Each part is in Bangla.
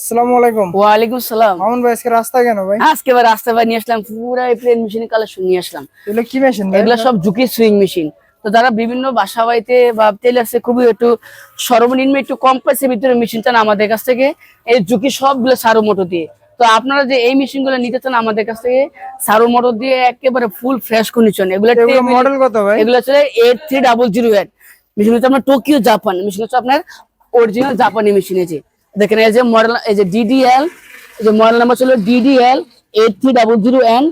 আসসালামু আলাইকুম। ওয়ালাইকুম সালাম। মামুন ভাই আজকে রাস্তা কেন ভাই? আজকে এবার রাস্তা ভাই নিয়ে আসলাম পুরো প্লেন মেশিন কালেকশন নিয়ে আসলাম। এগুলো কি মেশিন এগুলো সব ঝুঁকি সুইং মেশিন তো যারা বিভিন্ন বাসা বাড়িতে বা টেলার্সে খুবই একটু সর্বনিম্ন একটু কম প্রাইসের ভিতরে মেশিন চান আমাদের কাছ থেকে এই ঝুঁকি সবগুলো সারো মোটর দিয়ে। তো আপনারা যে এই মেশিনগুলো নিতে চান আমাদের কাছ থেকে সারো মোটর দিয়ে একেবারে ফুল ফ্রেশ কন্ডিশন এগুলো এগুলো মডেল কত ভাই? এগুলো হচ্ছে eight three double zero eight machine হচ্ছে আপনার টোকিও জাপান মেশিন হচ্ছে আপনার অরিজিনাল জাপানি মেশিন আছে। দেখেন এই যে মডেল এই যে ডিডিএল এই যে মডেল নাম্বার ছিল DDL eight three double zero N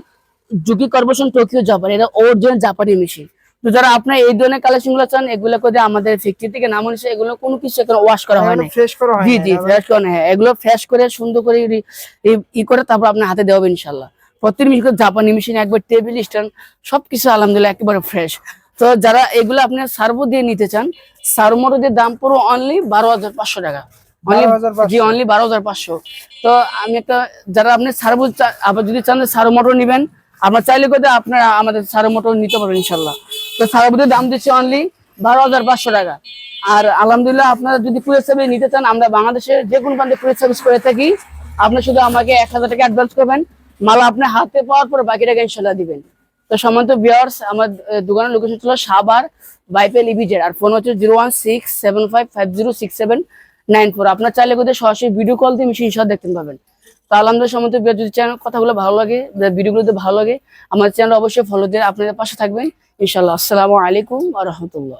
Juki corporation Tokyo Japan এটা অরিজিনাল জাপানি মেশিন তো যারা আপনার এই ধরনের কালেকশনগুলো চান এগুলো করে আমাদের ফ্যাক্টরি থেকে নাম হচ্ছে এগুলো কোনো কিছু এখানে ওয়াশ করা হয় না ফ্রেশ করা হয় জি জি ফ্রেশ করে হ্যাঁ। এগুলো ফ্রেশ করে সুন্দর করে ই- করে তারপর আপনার হাতে দেওয়া হবে ইনশাল্লাহ প্রত্যেক মেশিন জাপানি মেশিন একবার টেবিল স্ট্যান্ড সবকিছু আলহামদুলিল্লাহ একেবারে ফ্রেশ তো যারা এগুলো আপনি সার্ভো দিয়ে নিতে চান সার্ভোর দিয়ে দাম পুরো অনলি বারো হাজার পাঁচশো টাকা। Only- 12,500 জি অনলি বারো হাজার পাঁচশো। তো আমি একটা যারা আপনি সার্ভো আবার যদি চান সার্ভো মোটর নিবেন আপনার চাইলে করে আপনারা আমাদের সার্ভো মোটর নিতে পারবেন ইনশাল্লাহ। তো সার্ভোদের দাম দিচ্ছি অনলি বারো হাজার পাঁচশো টাকা। আর আলহামদুলিল্লাহ আপনারা যদি পুলিশ সার্ভিস নিতে চান আমরা বাংলাদেশের যে কোনো প্রান্তে পুলিশ সার্ভিস করে থাকি আপনি শুধু আমাকে এক হাজার টাকা অ্যাডভান্স করবেন মাল আপনি হাতে পাওয়ার পর বাকি টাকা ইনশাল্লাহ দিবেন। তো সম্মানিত বিয়ার্স আমার দোকানের লোকেশন ছিল সাবার বাইপেল ইবিজেড আর ফোন হচ্ছে zero one six seven five five zero six seven nine four. আপনার চাইলে কোথায় সরাসরি ভিডিও কল দিয়ে মেশিন সহ দেখতে পাবেন। তো আলহামদুলিল্লাহ বিয়ার যদি চ্যানেল কথাগুলো ভালো লাগে ভিডিওগুলো যদি ভালো লাগে, আমার চ্যানেল অবশ্যই ফলো দিয়ে আপনাদের পাশে থাকবেন। ইনশাল্লাহ আসসালামু আলাইকুম আ রহমতুল্লাহ।